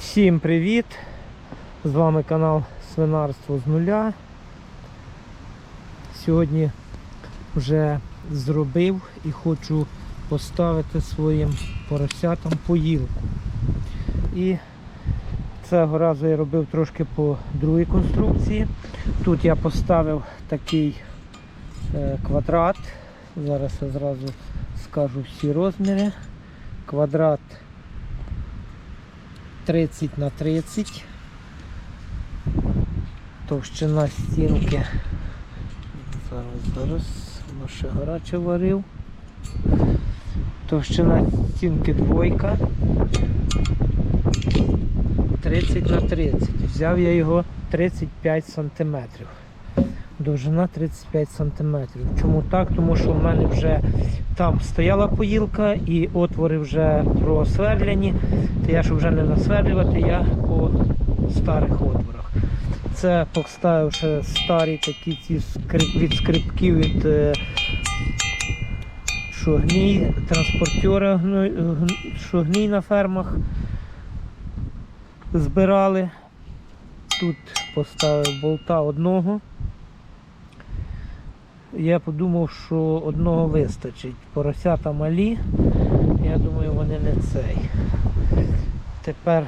Всім привіт! З вами канал Свинарство з нуля. Сьогодні вже зробив і хочу поставити своїм поросятам поїлку. І цього разу я робив трошки по другій конструкції. Тут я поставив такий е, квадрат. Зараз я зразу скажу всі розміри. Квадрат 30 на 30. Товщина стінки. Зараз, зараз, ще гаряче варив. Товщина стінки двойка. 30 на 30. Взяв я його 35 сантиметрів. Довжина 35 сантиметрів. Чому так? Тому що в мене вже там стояла поїлка і отвори вже просверляні. То я щоб вже не насверлювати, я по старих отворах. Це поставив старі такі ці скрип, від скрипків від е, що гній, транспортера, гной- гн- що гній на фермах збирали. Тут поставив болта одного. Я подумав, що одного вистачить. Поросята малі. Я думаю, вони не цей. Тепер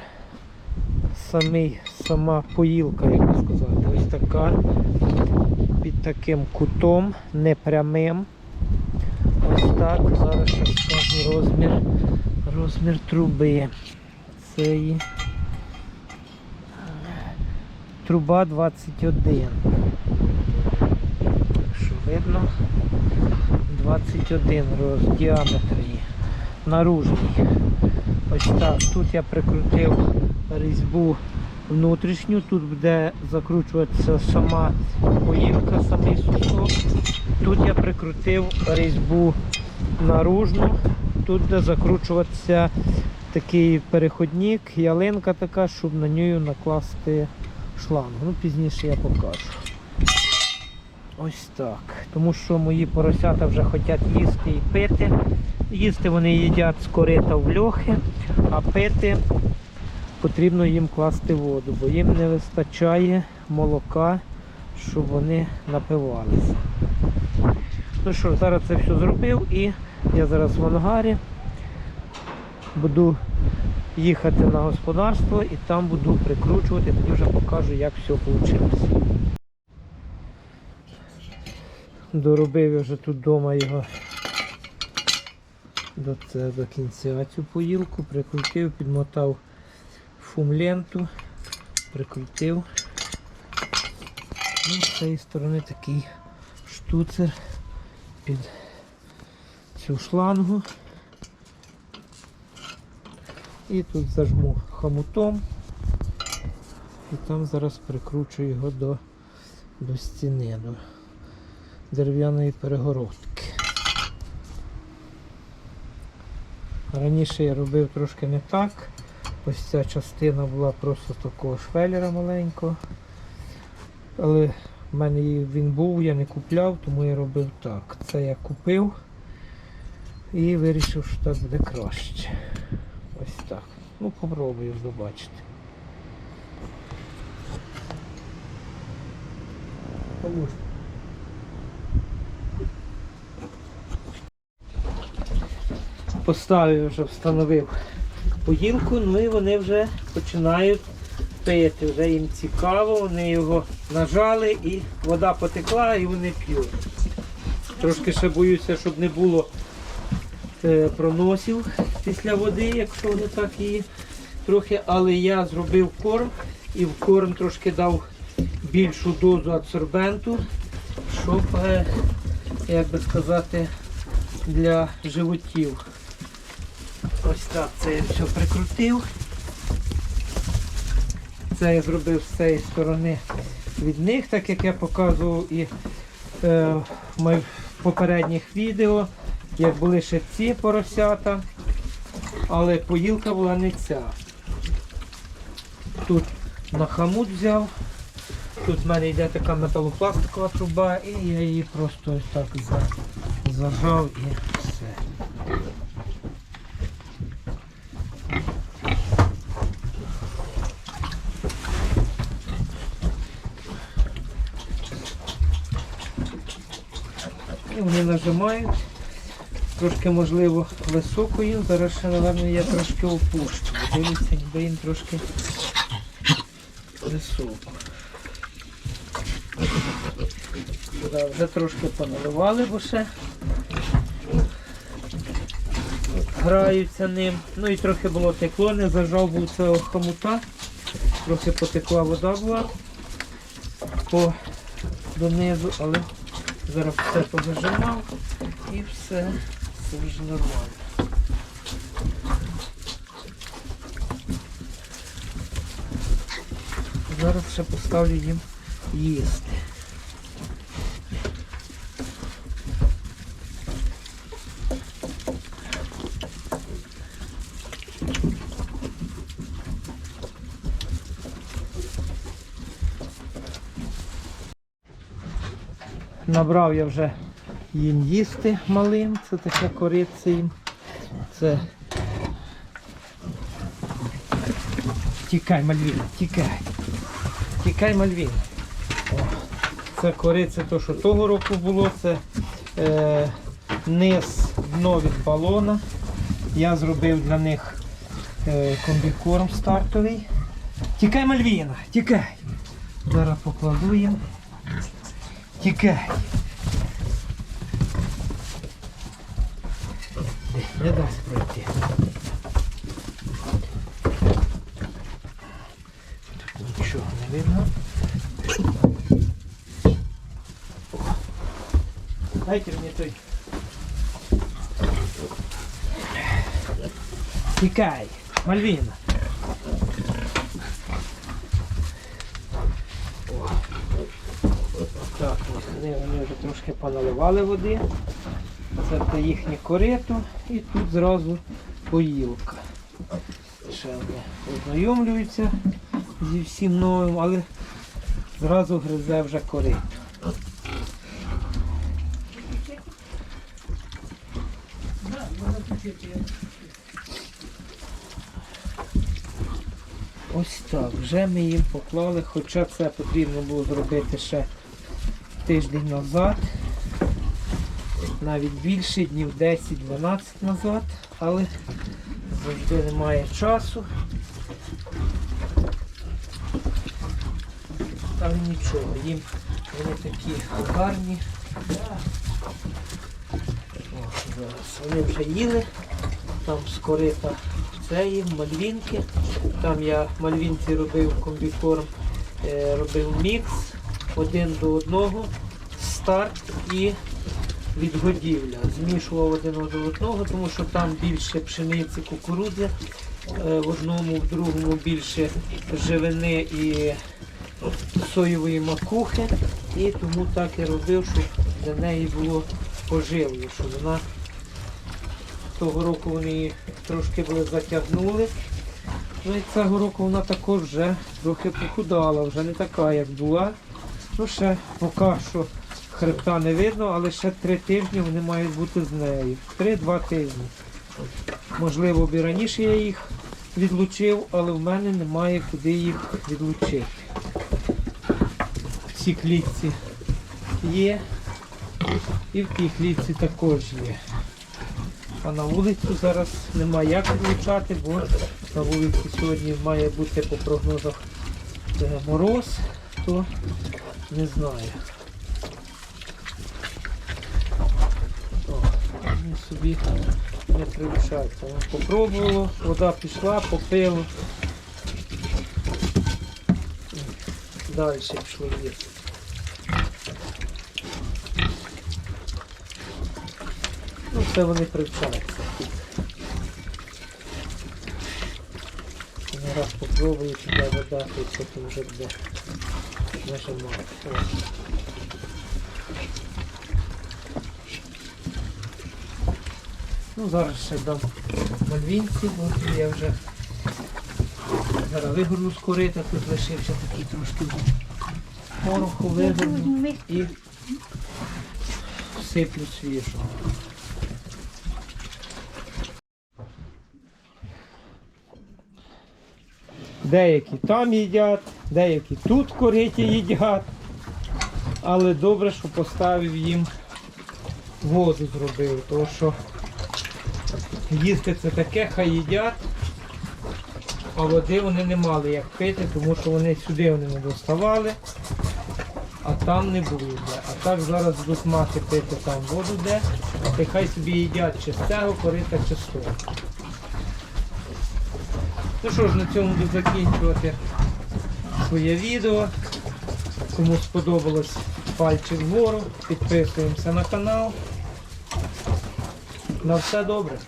самий, сама поїлка, як би сказати, ось така. Під таким кутом, не прямим. Ось так. Зараз ще скажу розмір, розмір труби. Цієї. Труба 21. Видно? 21 роз діаметр. Наружний. Ось так. Тут я прикрутив різьбу внутрішню, тут буде закручуватися сама поїлка, самий сусок. Тут я прикрутив різьбу наружну, тут буде закручуватися такий переходник, ялинка така, щоб на нього накласти шланг. Ну, пізніше я покажу. Ось так. Тому що мої поросята вже хочуть їсти і пити. Їсти вони їдять з корита в льохи, а пити потрібно їм класти воду, бо їм не вистачає молока, щоб вони напивалися. Ну що, зараз це все зробив і я зараз в ангарі буду їхати на господарство і там буду прикручувати, тоді вже покажу, як все вийшло. Доробив я вже тут вдома його до, це, до кінця цю поїлку, прикрутив, підмотав фумленту, прикрутив. Ну, з цієї сторони такий штуцер під цю шлангу. І тут зажму хомутом і там зараз прикручу його до, до стіни, дерев'яної перегородки. Раніше я робив трошки не так. Ось ця частина була просто такого швеллера маленького. Але в мене він був, я не купляв, тому я робив так. Це я купив і вирішив, що так буде краще. Ось так. Ну, попробую побачити. Поможете. Поставив вже встановив поїлку, ну і вони вже починають пити. Вже їм цікаво, вони його нажали і вода потекла і вони п'ють. Трошки ще боюся, щоб не було е, проносів після води, якщо вони так її трохи, але я зробив корм і в корм трошки дав більшу дозу адсорбенту, щоб, е, як би сказати, для животів. Ось так це я все прикрутив. Це я зробив з цієї сторони від них, так як я показував і е, в попередніх відео, як були ще ці поросята, але поїлка була не ця. Тут на хамут взяв. Тут в мене йде така металопластикова труба і я її просто ось так зажав і все. вони нажимають. Трошки, можливо, високою. Зараз ще, напевно, я трошки опущу. Дивіться, ніби їм трошки високо. Да, вже трошки поналивали, бо ще граються ним. Ну і трохи було текло, не зажав був цього хомута. Трохи потекла вода була по донизу, але зараз все позажимав і все, вже нормально. Зараз ще поставлю їм їсти. Набрав я вже їм їсти малим, це таке кориця їм. Це. Тікай, Мальвіна, тікай. Тікай, Мальвіна. Це кориця, то, що того року було, це е, низ дно від балона. Я зробив для них е, комбікорм стартовий. Тікай, Мальвіна, тікай. Зараз покладу їм. Тікай. Не дасть пройти. Тут нічого не видно. О. Дайте мені той. Тікай, Мальвіна. Трошки поналивали води. Це їхнє корито і тут зразу поїлка. Ще вони ознайомлюються зі всім новим, але зразу гризе вже корито. Ось так, вже ми їм поклали, хоча це потрібно було зробити ще тиждень назад, навіть більше, днів 10-12 назад, але завжди немає часу. Але нічого, їм вони такі гарні. Зараз вони вже їли, там скорита це їм, мальвінки. Там я мальвінці робив комбікорм, е, робив мікс один до одного, старт і відгодівля. Змішував один до одного, тому що там більше пшениці, кукурудзи, е, в одному, в другому більше живини і соєвої макухи. І тому так і робив, щоб для неї було поживлення, щоб вона того року вони її трошки були затягнули. Ну і цього року вона також вже трохи похудала, вже не така, як була. Ну ще поки що хребта не видно, але ще три тижні вони мають бути з нею. Три-два тижні. Можливо, б і раніше я їх відлучив, але в мене немає куди їх відлучити. В цій клітці є. І в тій клітці також є. А на вулицю зараз немає як відлучати, бо на вулиці сьогодні має бути по прогнозах е, мороз, то не знаю. Вони собі не прилишаються. Воно Попробувало, вода пішла, попило. Далі пішло їсти. Ну, це вони привчаються. Не раз попробую, туди вода, то потім вже буде нажимати. О. Ну, зараз ще дам мальвінці, бо я вже зараз вигорну з корита, тут лишився такий трошки пороху, вигорну і всиплю свіжого. Деякі там їдять, деякі тут кориті їдять. Але добре, що поставив їм воду зробив, тому що їсти це таке, хай їдять, а води вони не мали як пити, тому що вони сюди вони не доставали, а там не було. А так зараз будуть мати пити там воду де, і хай собі їдять чи з цього корита, чи. Ну що ж, на цьому буду закінчувати своє відео. Кому сподобалось пальчик вгору, підписуємося на канал. На все добре.